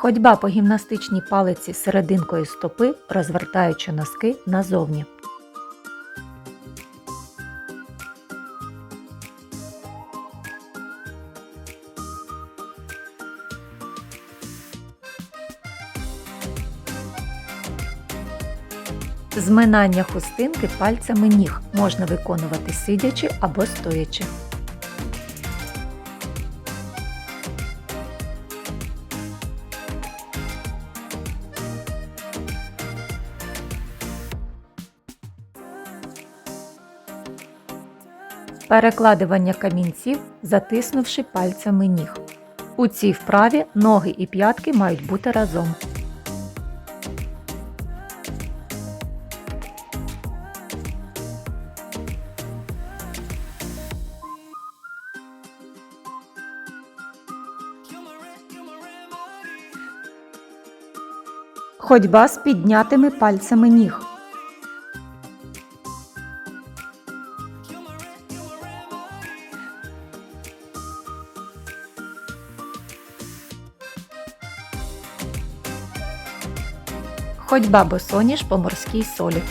Ходьба по гімнастичній палиці серединкою стопи, розвертаючи носки назовні. Зминання хустинки пальцями ніг можна виконувати сидячи або стоячи. Перекладування камінців, затиснувши пальцями ніг. У цій вправі ноги і п'ятки мають бути разом. Ходьба з піднятими пальцями ніг. Ходьба босоніж по морській солі.